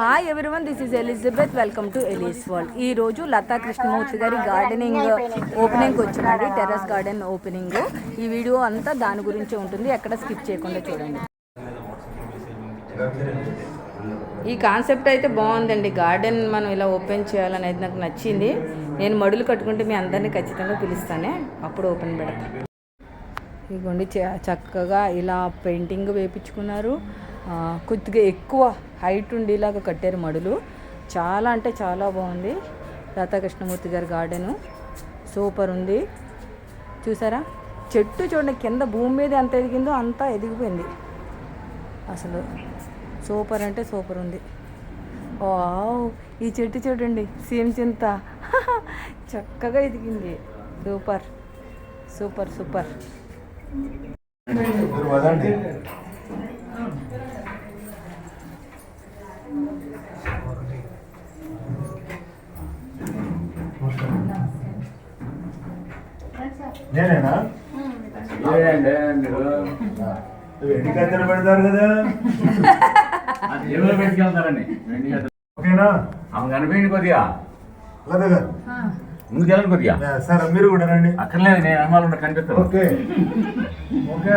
Hi everyone this is Elizabeth welcome to Eli's world ఈ రోజు లతా కృష్ణమూర్తి గారి గార్డెనింగ్ ఓపెనింగ్ వచ్చిందండి టెర్రస్ గార్డెన్ ఓపెనింగ్ ఈ వీడియో అంతా దాని గురించి ఉంటుంది. ఎక్కడ స్కిప్ చేయకుండా చూడండి. ఈ కాన్సెప్ట్ అయితే బాగుందండి. గార్డెన్ మనం ఇలా ఓపెన్ చేయాలని అయితే నాకు నచ్చింది. నేను మడులు కట్టుకుంటే మీ అందరినీ ఖచ్చితంగా పిలుస్తానే. అప్పుడు ఓపెన్ పెడతాను ఇదిగోండి చ- చక్కగా ఇలా పెయింటింగ్ వేపించుకున్నారు కొద్దిగా ఎక్కువ హైట్ ఉండేలాగా కట్టారు మడులు. చాలా అంటే చాలా బాగుంది. రాధాకృష్ణమూర్తి గారి గార్డెను. సూపర్ ఉంది. చూసారా? చెట్టు చూడండి కింద భూమి మీద ఎంత ఎదిగిందో అంతా ఎదిగిపోయింది. అసలు సూపర్ అంటే సూపర్ ఉంది. వావ్! ఈ చెట్టు చూడండి సేమ్ చింత. చక్కగా ఎదిగింది. సూపర్. Super super. నేనేనా? లేదండి మీరు నువ్వు ఎన్ని కత్తెలు పెడతారు కదా? జేబులో పెట్టుకెళ్తారండి ఓకేనా? ఆమె కనిపించింది కొద్దిగా. లత గారు కొద్దిగా. సరే మీరు కూడా రండి. అక్కర్లేదు నేను అమ్మాలు ఉంటే కనిపిస్తాను ఓకే. ఓకే.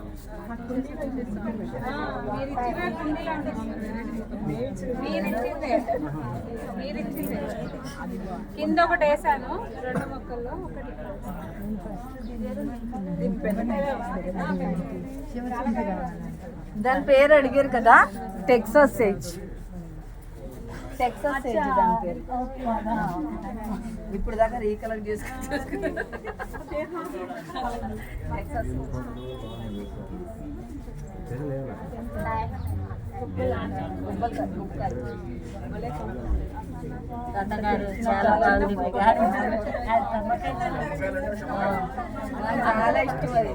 కింద ఒకటి వేసాను రెండు మొక్కల్లో ఒకటి దాని పేరు అడిగారు కదా టెక్సాస్ సేజ్ టెక్సాస్ దాని పేరు? ఇప్పుడు దాకా రీకలెక్ట్ చేసుకుంటే టెక్సాస్ చాలా బాగుంది చాలా ఇష్టం అది.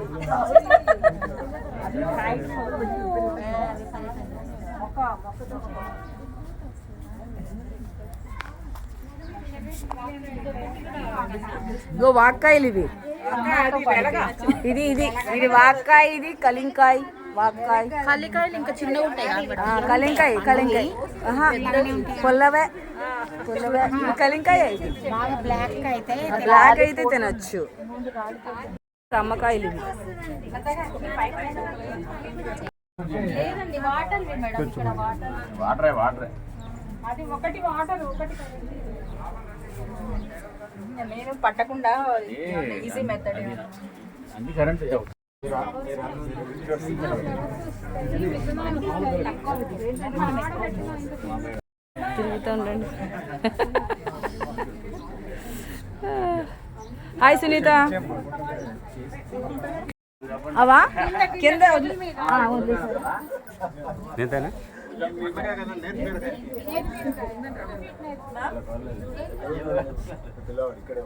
గో వాక్కాయలు ఇవి. ఇది ఇది ఇది వాక్కాయ ఇది కలింకాయ వాక్కాయ. ఇంకా చిన్నగా ఉంటాయి ఆ, కలింకాయ కలింకాయ. పుల్లవే పుల్లవే. కలింకాయ ఇది. బ్లాక్ అయితే బ్లాక్ అయితే తినొచ్చు. కమ్మకాయలు ఇవి. లేదండి వాటర్ మేడం. ఇక్కడ వాటర్ వాటరే వాటరే. అది ఒకటి వాటర్ ఒకటి నేను పట్టకుండా ఈజీ మెథడ్ అన్ని కరెంట్ తిరుగుతూ ఉండండి. హాయ్ సునీత. అవా? కింద వదిలేసారు. పిల్లవాడు ఇక్కడే.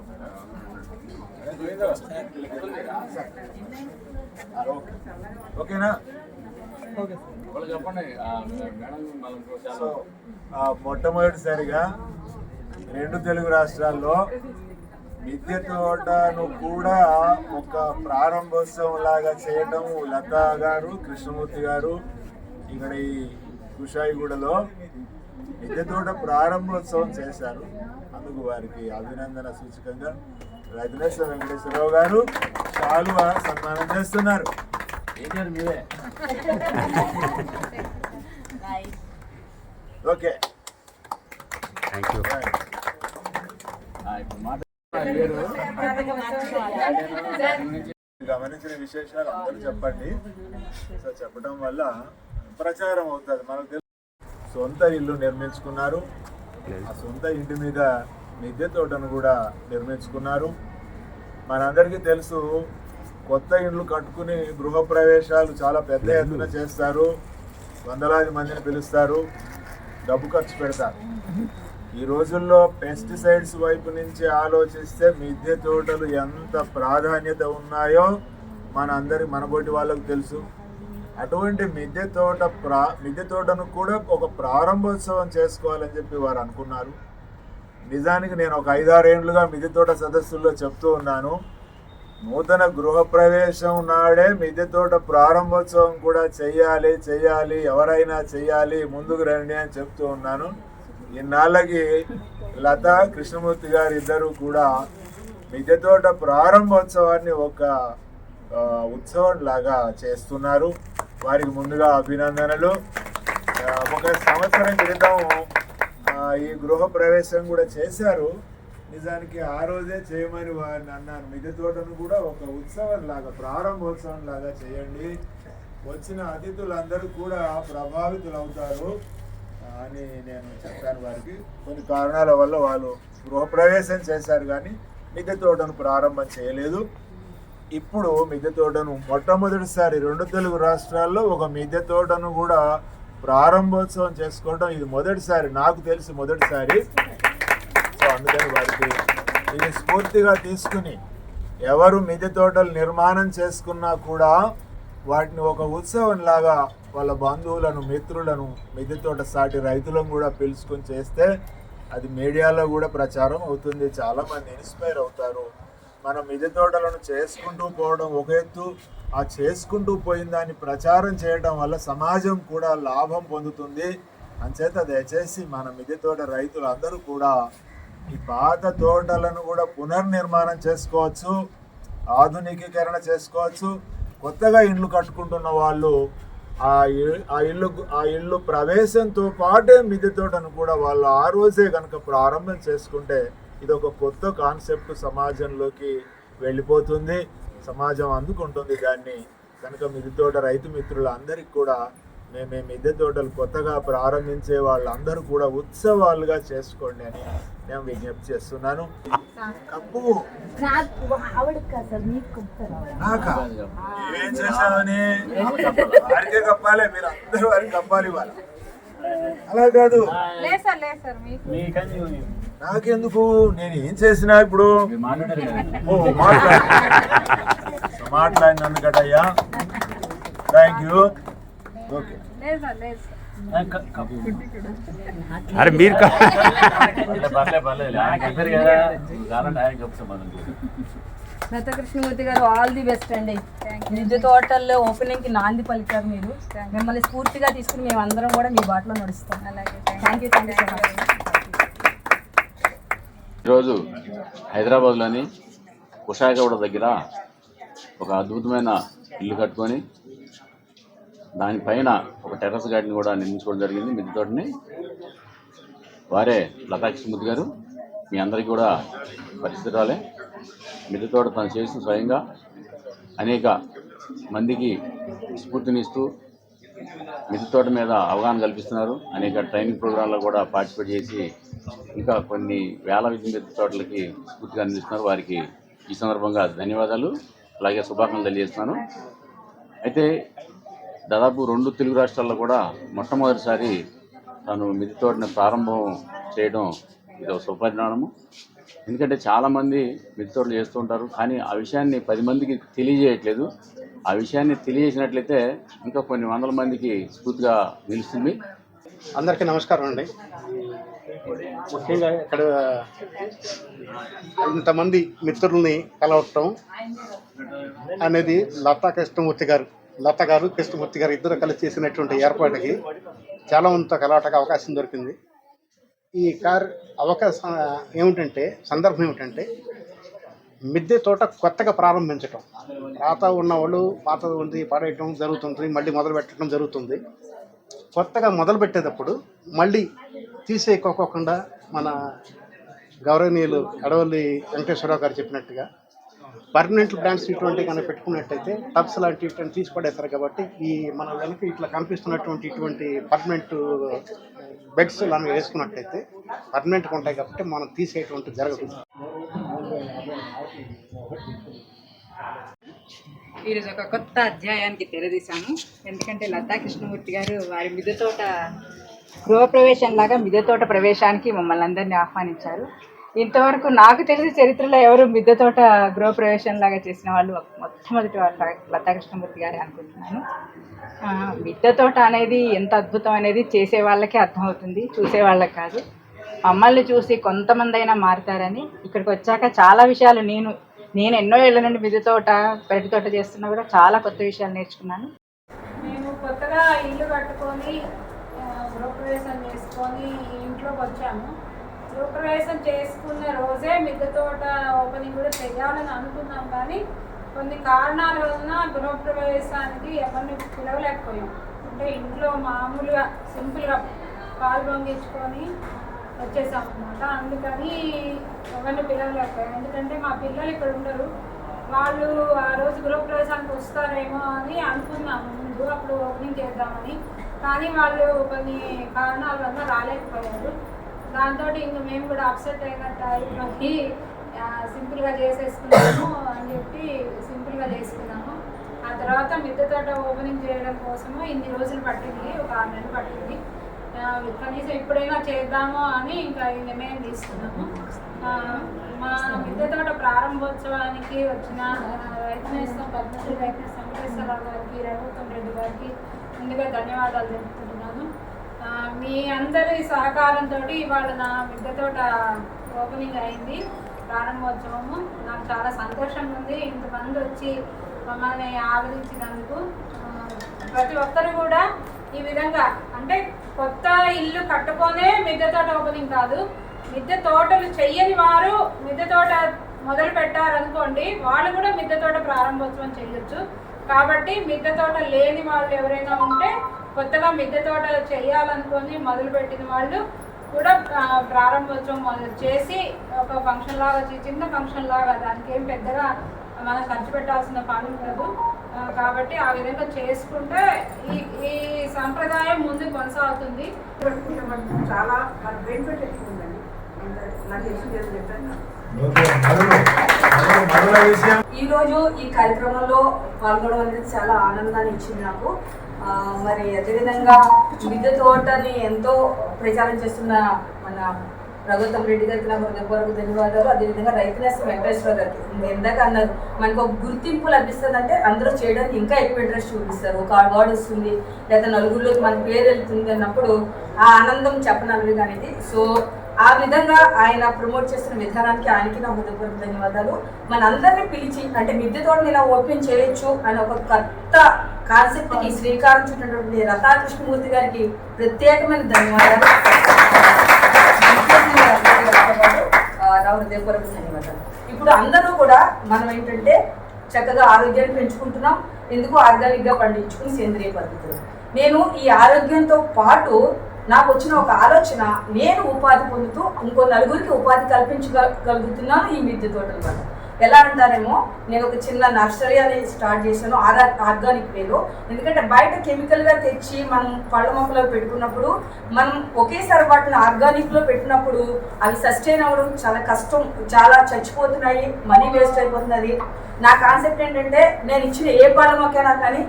ఓకేనా చెప్పండి సో ఆ, మొట్టమొదటిసారిగా రెండు తెలుగు రాష్ట్రాల్లో మిద్దె తోటను కూడా ఒక ప్రారంభోత్సవం లాగా చేయటం లతా గారు కృష్ణమూర్తి గారు ఇక్కడ ఈ కుషాయిగూడలో మిద్దె తోట ప్రారంభోత్సవం చేశారు. అందుకు వారికి అభినందన సూచకంగా రజనేశ్వర వెంకటేశ్వరరావు గారు చాలు సన్మానం చేస్తున్నారు. ఓకే. గమనించిన విశేషాలు అందరూ చెప్పండి. సో చెప్పడం వల్ల ప్రచారం అవుతుంది. మనకు తెలుసు సొంత ఇల్లు నిర్మించుకున్నారు. ఆ సొంత ఇంటి మీద మిద్దె తోటను కూడా నిర్మించుకున్నారు. మనందరికీ తెలుసు కొత్త ఇండ్లు కట్టుకుని గృహప్రవేశాలు చాలా పెద్ద ఎత్తున చేస్తారు. వందలాది మందిని పిలుస్తారు. డబ్బు ఖర్చు పెడతారు. ఈ రోజుల్లో పెస్టిసైడ్స్ వైపు నుంచి ఆలోచిస్తే మిద్దె తోటలు ఎంత ప్రాధాన్యత ఉన్నాయో మన అందరి మనబోటి వాళ్ళకు తెలుసు. అటువంటి మిద్దె తోట ప్రా మిద్దె తోటను కూడా ఒక ప్రారంభోత్సవం చేసుకోవాలని చెప్పి వారు అనుకున్నారు. నిజానికి నేను ఒక ఐదారేండ్లుగా మిద్దె తోట సదస్సుల్లో చెప్తూ ఉన్నాను. నూతన గృహప్రవేశం నాడే మిద్దె తోట ప్రారంభోత్సవం కూడా చెయ్యాలి చెయ్యాలి ఎవరైనా చెయ్యాలి ముందుకు రండి అని చెప్తూ ఉన్నాను. ఇన్నాళ్ళకి లత కృష్ణమూర్తి గారు ఇద్దరు కూడా మిద్దె తోట ప్రారంభోత్సవాన్ని ఒక ఉత్సవం లాగా చేస్తున్నారు. వారికి ముందుగా అభినందనలు. ఒక సంవత్సరం క్రితం ఈ గృహ ప్రవేశం కూడా చేశారు. నిజానికి ఆ రోజే చేయమని వారిని అన్నాను. మిద్దె తోటను కూడా ఒక ఉత్సవం లాగా ప్రారంభోత్సవం లాగా చేయండి. వచ్చిన అతిథులందరూ కూడా ప్రభావితులు అవుతారు అని నేను చెప్పాను వారికి. కొన్ని కారణాల వల్ల వాళ్ళు గృహప్రవేశం చేశారు కానీ మిద్దె తోటను ప్రారంభం చేయలేదు. ఇప్పుడు మిద్దె తోటను మొట్టమొదటిసారి రెండు తెలుగు రాష్ట్రాల్లో ఒక మిద్దె తోటను కూడా ప్రారంభోత్సవం చేసుకోవడం ఇది మొదటిసారి నాకు తెలిసి మొదటిసారి. సో అందుకని వారికి ఇది స్ఫూర్తిగా తీసుకుని ఎవరు మిద్దె తోటలు నిర్మాణం చేసుకున్నా కూడా వాటిని ఒక ఉత్సవం లాగా వాళ్ళ బంధువులను మిత్రులను మిద్దె తోట సాటి రైతులను కూడా పిలుచుకొని చేస్తే అది మీడియాలో కూడా ప్రచారం అవుతుంది. చాలా మంది ఇన్స్పైర్ అవుతారు. మనం మిద్దె తోటలను చేసుకుంటూ పోవడం ఒక ఎత్తు. ఆ చేసుకుంటూ పోయిన దాన్ని ప్రచారం చేయడం వల్ల సమాజం కూడా లాభం పొందుతుంది. అంచేత దయచేసి మన మిద్దె తోట రైతులు అందరూ కూడా ఈ పాత తోటలను కూడా పునర్నిర్మాణం చేసుకోవచ్చు. ఆధునికీకరణ చేసుకోవచ్చు. కొత్తగా ఇండ్లు కట్టుకుంటున్న వాళ్ళు ఆ ఆ ఇల్లు ఆ ఇల్లు ప్రవేశంతో పాటే మిద్దె తోటను కూడా వాళ్ళు ఆ రోజే కనుక ప్రారంభం చేసుకుంటే ఇది ఒక కొత్త కాన్సెప్ట్ సమాజంలోకి వెళ్ళిపోతుంది. సమాజం అందుకుంటుంది దాన్ని. కనుక మిద్దె తోట రైతు మిత్రులందరికీ కూడా మేము మిద్దె తోటలు కొత్తగా ప్రారంభించే వాళ్ళందరూ కూడా ఉత్సవాలుగా చేసుకోండి అని నేను విజ్ఞప్తి చేస్తున్నాను. కప్పు నాకా ఏం చేశామని వారికే కప్పాలి మీరు అందరూ వారికి కప్పాలి ఇవాళ. అలా కాదు. నాకెందుకు? నేను ఏం చేసినా ఇప్పుడు? మీరు మాట్లాడారు కదా. ఓ మాట్లాడు. మాట్లాడినందుకటయ్యా. థ్యాంక్ యూ ఓకే అరే మీరు లత కృష్ణమూర్తి గారు ఆల్ ది బెస్ట్ అండి. మిద్దె తోటల్లో ఓపెనింగ్కి నాంది పలికారు మీరు. మిమ్మల్ని స్ఫూర్తిగా తీసుకుని మేము అందరం కూడా మీ బాటలో నడుస్తాం. అలాగే. Thank you thank you so much ఈరోజు హైదరాబాద్లోని కుషాగౌడ దగ్గర ఒక అద్భుతమైన ఇల్లు కట్టుకొని దానిపైన ఒక టెర్రస్ గార్డెన్ కూడా నిర్మించుకోవడం జరిగింది. మిద్దె తోటని వారే లతాకృష్ణమూర్తి గారు మీ అందరికీ కూడా పరిస్థితురాలే మిద్దె తోట తను చేసిన స్వయంగా అనేక మందికి స్ఫూర్తినిస్తూ మిద్దె తోట మీద అవగాహన కల్పిస్తున్నారు. అనేక ట్రైనింగ్ ప్రోగ్రాంలో కూడా పార్టిసిపేట్ చేసి ఇంకా కొన్ని వేల విద్య మిద్దె తోటలకి స్ఫూర్తిగా అందిస్తున్నారు. వారికి ఈ సందర్భంగా ధన్యవాదాలు. అలాగే శుభాకాంక్షలు తెలియజేస్తున్నాను. అయితే దాదాపు రెండు తెలుగు రాష్ట్రాల్లో కూడా మొట్టమొదటిసారి తను మిద్దె తోటని ప్రారంభం చేయడం ఇది ఒక సుపరిణామము ఎందుకంటే చాలామంది మిద్దె తోటలు చేస్తూ ఉంటారు. కానీ ఆ విషయాన్ని పది మందికి తెలియజేయట్లేదు. ఆ విషయాన్ని తెలియజేసినట్లయితే ఇంకా కొన్ని వందల మందికి స్ఫూర్తిగా నిలుస్తుంది. అందరికీ నమస్కారం అండి. ముఖ్యంగా ఇక్కడ ఇంతమంది మిత్రుల్ని కలవటం అనేది లతా కృష్ణమూర్తి గారు లత గారు కృష్ణమూర్తి గారు ఇద్దరు కలిసి చేసినటువంటి ఏర్పాటుకి చాలా మందితో కలవటకు అవకాశం దొరికింది. ఈ కార్ అవకాశం ఏమిటంటే సందర్భం ఏమిటంటే మిద్దె తోట కొత్తగా ప్రారంభించటం. పాత ఉన్న వాళ్ళు పాత ఉంది పడేయటం జరుగుతుంది మళ్ళీ మొదలు పెట్టడం జరుగుతుంది. కొత్తగా మొదలు పెట్టేటప్పుడు మళ్ళీ తీసేయకోకుండా మన గౌరవనీయులు అడవల్లి వెంకటేశ్వరరావు గారు చెప్పినట్టుగా పర్మనెంట్ ప్లాంట్స్ ఇటువంటి కనుక పెట్టుకున్నట్టయితే టబ్స్ లాంటి ఇటువంటి తీసి పడేస్తారు కాబట్టి ఈ మన వెనక ఇట్లా కనిపిస్తున్నటువంటి ఇటువంటి పర్మనెంట్ బెడ్స్ లాంటివి వేసుకున్నట్టయితే పర్మనెంట్గా ఉంటాయి కాబట్టి మనం తీసేటువంటి జరగదు. ఈరోజు ఒక కొత్త అధ్యాయానికి తెరదీశాము. ఎందుకంటే లతా కృష్ణమూర్తి గారు వారి మిద్దె తోట గృహప్రవేశం లాగా మిద్దె తోట ప్రవేశానికి మమ్మల్ని అందరినీ ఆహ్వానించారు. ఇంతవరకు నాకు తెలిసి చరిత్రలో ఎవరు మిద్దె తోట గృహప్రవేశం లాగా చేసిన వాళ్ళు మొట్టమొదటి వాళ్ళు లతా కృష్ణమూర్తి గారే అనుకుంటున్నాను. మిద్దె తోట అనేది ఎంత అద్భుతం అనేది చేసే వాళ్ళకే అర్థమవుతుంది చూసే వాళ్ళకి కాదు. మమ్మల్ని చూసి కొంతమంది అయినా మారుతారని ఇక్కడికి వచ్చాక చాలా విషయాలు నేను నేను ఎన్నో ఏళ్ళ నుండి మిద్దె తోట పెరటి తోట చేస్తున్నా కూడా చాలా కొత్త విషయాలు నేర్చుకున్నాను. మేము కొత్తగా ఇల్లు కట్టుకొని గృహప్రవేశం చేసుకొని ఇంట్లోకి వచ్చాము. గృహప్రవేశం చేసుకున్న రోజే మిద్దె తోట ఓపెనింగ్ కూడా చేయాలని అనుకున్నాం కానీ కొన్ని కారణాల వలన గృహప్రవేశానికి ఎవరిని పిలవలేకపోయాం. అంటే ఇంట్లో మామూలుగా సింపుల్గా పాలు పొంగించుకొని వచ్చేసాం అనమాట అందుకని ఎవరిని పిలవలేకపోయాం. ఎందుకంటే మా పిల్లలు ఇక్కడ ఉండరు. వాళ్ళు ఆ రోజు గృహప్రవేశానికి వస్తారేమో అని అనుకున్నాము ముందు అప్పుడు ఓపెనింగ్ చేద్దామని. కానీ వాళ్ళు కొన్ని కారణాల వల్ల రాలేకపోయారు. దాంతో ఇంక మేము కూడా అప్సెట్ అయినట్టు అయిపోయి సింపుల్గా చేసేసుకున్నాము అని చెప్పి సింపుల్గా చేసుకున్నాము. ఆ తర్వాత మిద్దె తోట ఓపెనింగ్ చేయడం కోసము ఇన్ని రోజులు పట్టింది. ఒక ఆరు నెలలు పట్టింది. కనీసం ఇప్పుడైనా చేద్దాము అని ఇంకా నిర్ణయం తీసుకున్నాము. మా మిద్దె తోట ప్రారంభోత్సవానికి వచ్చిన ఆ, పద్మశ్రీ రైతు వెంకటేశ్వరరావు గారికి రఘుత్తం రెడ్డి గారికి ముందుగా ధన్యవాదాలు తెలుపుతున్నాను మీ అందరి సహకారంతో ఇవాళ నా మిద్దె తోట ఓపెనింగ్ అయింది. ప్రారంభోత్సవము. నాకు చాలా సంతోషంగా ఉంది. ఇంతమంది వచ్చి మమ్మల్ని ఆదరించినందుకు. ప్రతి ఒక్కరు కూడా ఈ విధంగా. అంటే కొత్త ఇల్లు కట్టుకొనే మిద్దె తోట ఓపెనింగ్ కాదు. మిద్దె తోటలు చెయ్యని వారు మిద్దె తోట మొదలు పెట్టారనుకోండి వాళ్ళు కూడా మిద్దె తోట ప్రారంభోత్సవం చేయొచ్చు కాబట్టి మిద్దె తోట లేని వాళ్ళు ఎవరైనా ఉంటే కొత్తగా మిద్దె తోట చేయాలనుకొని మొదలుపెట్టిన వాళ్ళు కూడా ప్రారంభోత్సవం మొదలు చేసి ఒక ఫంక్షన్ లాగా చిన్న ఫంక్షన్ లాగా దానికి ఏం పెద్దగా మనం ఖర్చు పెట్టాల్సిన పని ఉండదు. కాబట్టి ఆ విధంగా చేసుకుంటే ఈ ఈ సంప్రదాయం ముందు కొనసాగుతుంది. చాలా బెనిఫిట్ ఈ రోజు ఈ కార్యక్రమంలో పాల్గొనడం అనేది చాలా ఆనందాన్ని ఇచ్చింది నాకు. ఆ, మరి అదేవిధంగా మిద్దె తోటని ఎంతో ప్రచారం చేస్తున్న మన రఘుత్తం రెడ్డి గారికి నాకు హృదయపూర్వక ధన్యవాదాలు. అదేవిధంగా రైతు వెంకటేశ్వర గారికి. ఎందాక అన్నారు మనకు ఒక గుర్తింపు లభిస్తుంది అంటే అందరూ చేయడానికి ఇంకా ఎక్కువ ఇంట్రెస్ట్ చూపిస్తారు. ఒక అవార్డు వస్తుంది లేదా నలుగురిలోకి మన పేరు వెళ్తుంది అన్నప్పుడు ఆ ఆనందం చెప్పనలవి అనేది సో ఆ విధంగా ఆయన ప్రమోట్ చేస్తున్న విధానానికి ఆయనకి నా హృదయపూర్వక ధన్యవాదాలు. మనందరినీ పిలిచి అంటే మిద్దె తోటని ఇలా ఓపెన్ చేయొచ్చు అని ఒక కొత్త కాన్సెప్ట్ శ్రీకారం చుట్టినటువంటి రథా కృష్ణమూర్తి గారికి ప్రత్యేకమైన ధన్యవాదాలు. నా హృదయపూర్వక ధన్యవాదాలు ఇప్పుడు అందరూ కూడా మనం ఏంటంటే చక్కగా ఆరోగ్యాన్ని పెంచుకుంటున్నాం ఎందుకు ఆర్గానిక్గా పండించుకుని సేంద్రియ పద్ధతులు నేను ఈ ఆరోగ్యంతో పాటు నాకు వచ్చిన ఒక ఆలోచన నేను ఉపాధి పొందుతూ ఇంకో నలుగురికి ఉపాధి కల్పించగలుగుతున్నాను ఈ మిద్దె తోటల వల్ల ఎలా అంటారేమో నేను ఒక చిన్న నర్సరీ అనేది స్టార్ట్ చేశాను ఆర్ ఆర్గానిక్ వేలో. ఎందుకంటే బయట కెమికల్గా తెచ్చి మనం పళ్ళ మొక్కలో పెట్టుకున్నప్పుడు మనం ఒకేసారి వాటిని ఆర్గానిక్లో పెట్టినప్పుడు అవి సస్టైన్ అవ్వడం చాలా కష్టం చాలా చచ్చిపోతున్నాయి మనీ వేస్ట్ అయిపోతున్నది నా కాన్సెప్ట్ ఏంటంటే నేను ఇచ్చిన ఏ పళ్ళ మొక్కైనా కానీ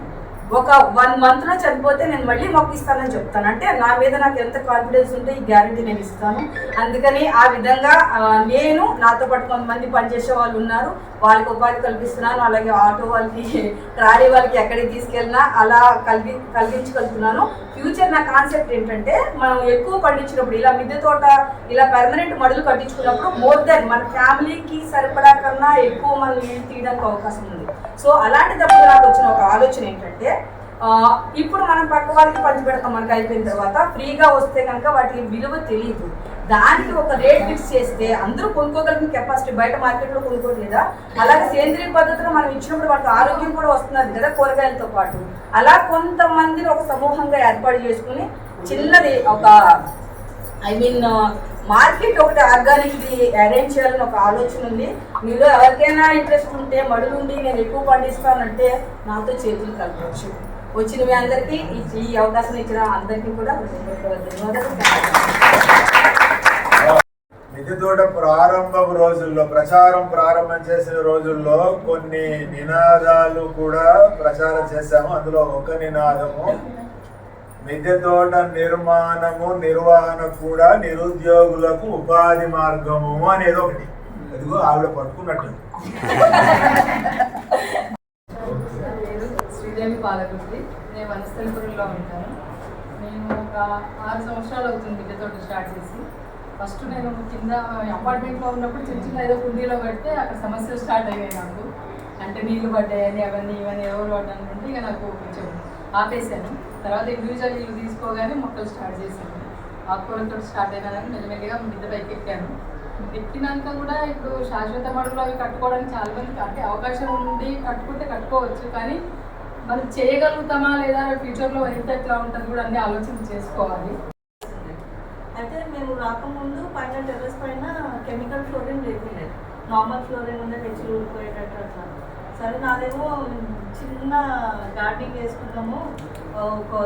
ఒక వన్ మంత్లో చనిపోతే నేను మళ్ళీ మొక్కిస్తానని చెప్తాను. అంటే నా మీద నాకు ఎంత కాన్ఫిడెన్స్ ఉంటే ఈ గ్యారంటీ నేను ఇస్తాను. అందుకని ఆ విధంగా నేను నాతో పాటు కొంతమంది పనిచేసే వాళ్ళు ఉన్నారు. వాళ్ళకి ఉపాధి కల్పిస్తున్నాను. అలాగే ఆటో వాళ్ళకి ట్రాలీ వాళ్ళకి ఎక్కడికి తీసుకెళ్ళినా అలా కలిగి కలిగించగలుగుతున్నాను. ఫ్యూచర్ నా కాన్సెప్ట్ ఏంటంటే మనం ఎక్కువ పండించినప్పుడు ఇలా మిద్దె తోట ఇలా పర్మనెంట్ మడులు కట్టించుకున్నప్పుడు మోర్ దెన్ మన ఫ్యామిలీకి సరిపడా కన్నా ఎక్కువ మనం నీళ్ళు తీయడానికి అవకాశం ఉంది. సో అలాంటిదప్పుడు నాకు వచ్చిన ఒక ఆలోచన ఏంటంటే ఇప్పుడు మనం పక్క వాళ్ళకి పంచిపెడతాం మనకి అయిపోయిన తర్వాత ఫ్రీగా వస్తే కనుక వాటికి విలువ తెలియదు దానికి ఒక రేట్ ఫిక్స్ చేస్తే అందరూ కొనుక్కోగలిగిన కెపాసిటీ బయట మార్కెట్లో కొనుక్కోలేదా అలాగే సేంద్రియ పద్ధతిలో మనం ఇచ్చినప్పుడు వాళ్ళకి ఆరోగ్యం కూడా వస్తున్నది కదా కూరగాయలతో పాటు. అలా కొంతమందిని ఒక సమూహంగా ఏర్పాటు చేసుకుని చిన్నది ఒక ఐ మీన్ మార్కెట్ ఒకటి ఆర్గానిక్ అరేంజ్ చేయాలని ఒక ఆలోచన ఉంది. మీలో ఎవరికైనా ఇంట్రెస్ట్ ఉంటే మడులుండి నేను ఎక్కువ పండిస్తానంటే నాతో చేతులు కలపవచ్చు వచ్చిన మీ అందరికీ ఈ- ఈ అవకాశం ఇచ్చిన అందరికీ కూడా ధన్యవాదాలు మిద్దె తోట ప్రారంభపు రోజుల్లో ప్రచారం ప్రారంభం చేసిన రోజుల్లో కొన్ని నినాదాలు కూడా ప్రచారం చేశాము. అందులో ఒక నినాదము మిద్దె తోట నిర్మాణము నిర్వహణ కూడా నిరుద్యోగులకు ఉపాధి మార్గము అనేది ఒకటి. అదిగో ఆవిడ పట్టుకున్నట్టు శ్రీదేవి ఉంటాను. నేను ఒక ఆరు సంవత్సరాలు అవుతుంది బిడ్డతోటి స్టార్ట్ చేసి. ఫస్ట్ నేను కింద అపార్ట్మెంట్లో ఉన్నప్పుడు చిన్న చిన్న ఏదో కుండీలో పెడితే అక్కడ సమస్యలు స్టార్ట్ అయ్యాయి నాకు. అంటే నీళ్ళు పడ్డాయని అవన్నీ ఇవన్నీ ఎవరు పడ్డానంటే ఇక నాకు కొంచెం ఆపేశాను. తర్వాత ఇండివిజువల్ ఇల్లు తీసుకోగానే మొక్కలు స్టార్ట్ చేశాను. ఆకుకూరలతో స్టార్ట్ అయినానని మెల్లమెల్లిగా మిద్ద పైకి ఎక్కాను. ఎక్కినాక కూడా ఇప్పుడు శాశ్వత మడుగులు అవి కట్టుకోవడానికి చాలా మంది అంటే అవకాశం ఉండి కట్టుకుంటే కట్టుకోవచ్చు. కానీ మనం చేయగలుగుతామా లేదా ఫ్యూచర్లో ఎంత ఎట్లా ఉంటుంది కూడా అన్ని ఆలోచన చేసుకోవాలి. అయితే మేము రాకముందు పైన టెర్రస్ పైన కెమికల్ ఫ్లోరింగ్ లేకుండే. నార్మల్ ఫ్లోరింగ్ ఉండే పెంచి ఊడిపోయేటట్టు అట్లా. సరే నాదేమో చిన్న గార్డెనింగ్ వేసుకున్నాము ఒక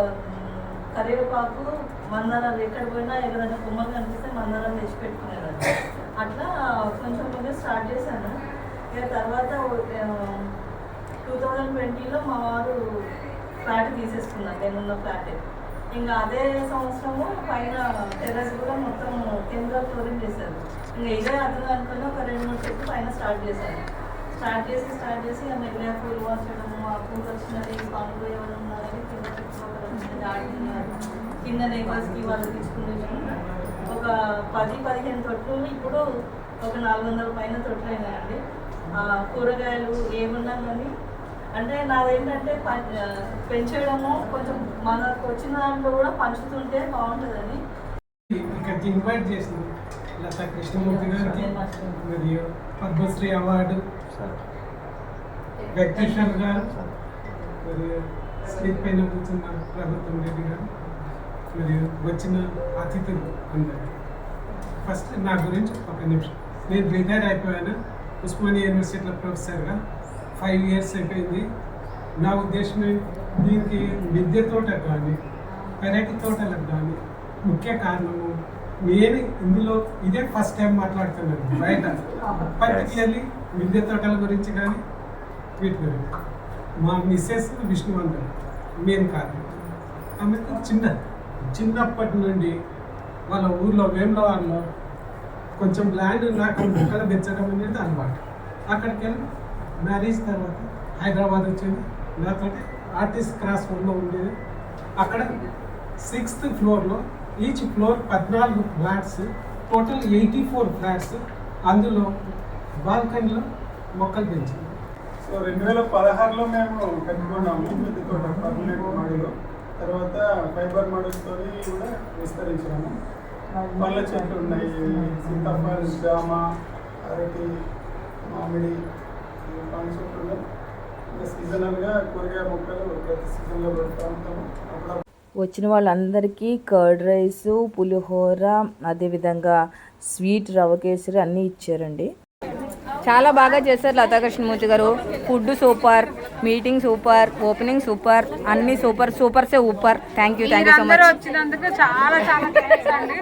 కరివేపాకు మందారాలు ఎక్కడ పోయినా ఎవరైనా కొమ్మలు కనిపిస్తే మందారాలు తెచ్చి పెట్టుకునేదాన్ని అట్లా కొంచెం కొంచెం స్టార్ట్ చేశాను. ఇక తర్వాత టూ థౌజండ్ ట్వంటీలో మా వారు ఫ్లాట్ తీసేసుకున్నారు నేనున్న ఫ్లాట్. ఇంకా అదే సంవత్సరము పైన టెర్రస్ కూడా మొత్తం కింద ఫ్లోరింగ్ చేశారు. ఇంకా ఇదే అర్థం అనుకుని ఒక రెండు మూడు చెట్లు పైన స్టార్ట్ చేశారు. స్టార్ట్ చేసి స్టార్ట్ చేసి ఆ మెల్లిగా పూలు వాచడము ఆ పూలు వచ్చినది పండ్లు ఎవరు ఉన్నారని కింద పెట్టుకోవడం ఆడుతున్నారు కింద నేబర్స్కి వాళ్ళు తీసుకుని ఒక పది పదిహేను తొట్లు ఇప్పుడు ఒక నాలుగు వందల పైన తొట్లు అయినాయండి. కూరగాయలు ఏమున్నా కానీ అంటే నాదేంటంటే ప- పెంచడము కొంచెం మనకు వచ్చిన దాంట్లో కూడా పంచుతుంటే బాగుంటుందని. ఇక్కడికి ఇన్వైట్ చేసింది. లతా కృష్ణమూర్తి గారికి మరియు పద్మశ్రీ అవార్డు. వెంకటేశ్వర్ గారు మరియు స్లీప్ పైన కూర్చున్న ప్రభుత్వం రెడ్డి గారు మరియు వచ్చిన అతిథులు అందరు ఫస్ట్ నా గురించి ఒక నిమిషం. నేను రిటైర్ అయిపోయాను? ఉస్మానియా యూనివర్సిటీలో ప్రొఫెసర్గా? ఫైవ్ ఇయర్స్ అయిపోయింది. నా ఉద్దేశం దీనికి విద్య తోట కానీ పెరటి తోటలకు కానీ ముఖ్య కారణము నేను ఇందులో ఇదే ఫస్ట్ టైం మాట్లాడుతున్నాను. బయట పర్టికులర్లీ విద్య తోటల గురించి కానీ వీటి గురించి. మా మిస్సెస్ విష్ణువంతుడు మెయిన్ కారణం. ఆమెకు చిన్న చిన్నప్పటి నుండి వాళ్ళ ఊర్లో వేములవాడలో కొంచెం ల్యాండ్ నాకు మొక్కలు పెంచడం అనేది అలవాటు. అక్కడికి వెళ్ళి మ్యారేజ్ తర్వాత హైదరాబాద్ వచ్చింది. నాతో ఆర్టిస్ట్ క్రాస్ రోడ్లో ఉండేది. అక్కడ సిక్స్త్ ఫ్లోర్లో ఈచ్ ఫ్లోర్ పద్నాలుగు flats total eighty four flats అందులో బాల్కనీలో మొక్కలు పెంచింది సో రెండు వేల పదహారులో మేము కట్టుకున్నాము పెద్ద తోట పర్మనెంట్ మడిలో. తర్వాత ఫైబర్ మడులతో కూడా విస్తరించాము. పళ్ళ చెట్లు ఉన్నాయి. సీతాఫల్ జామ అరటి మామిడి సీజనల్గా కూరగాయ మొక్కలు ప్రతి సీజన్లో పెడతా ఉంటాము. అప్పుడు వచ్చిన వాళ్ళందరికీ కర్డ్ రైస్ పులిహోర అదేవిధంగా స్వీట్ రవ కేసరి అన్నీ ఇచ్చారండి. చాలా బాగా చేశారు లతా కృష్ణమూర్తి గారు. Food super. Meeting super opening super అన్ని సూపర్ సూపర్ సే ఊపర్. Thank you thank you so much వచ్చినందుకు చాలా చాలా థ్యాంక్స్ అండి.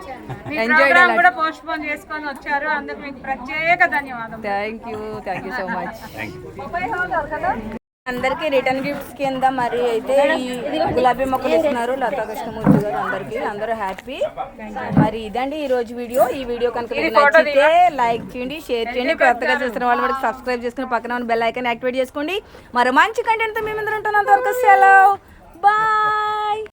lot. కూడా పోస్ట్ పోన్ చేసుకొని వచ్చారు. అందుకు మీకు ప్రత్యేక ధన్యవాదాలు thank you thank you so much అందరికీ రిటర్న్ గిఫ్ట్స్ కింద మరి అయితే ఈ గులాబీ మొక్కలు ఇస్తున్నారు లతా కృష్ణమూర్తి గారు అందరికీ అందరూ హ్యాపీ. మరి ఇదండి ఈ రోజు వీడియో. ఈ వీడియో కనుక నచ్చితే లైక్ చేయండి షేర్ చేయండి. కొత్తగా చూస్తున్న వాళ్ళు కూడా సబ్స్క్రైబ్ చేసుకుని పక్కన ఉన్న బెల్ ఐకాన్ యాక్టివేట్ చేసుకోండి. మరి మంచి కంటెంట్తో మేము అందరం ఉంటున్నంత వరకు సెలవు. బాయ్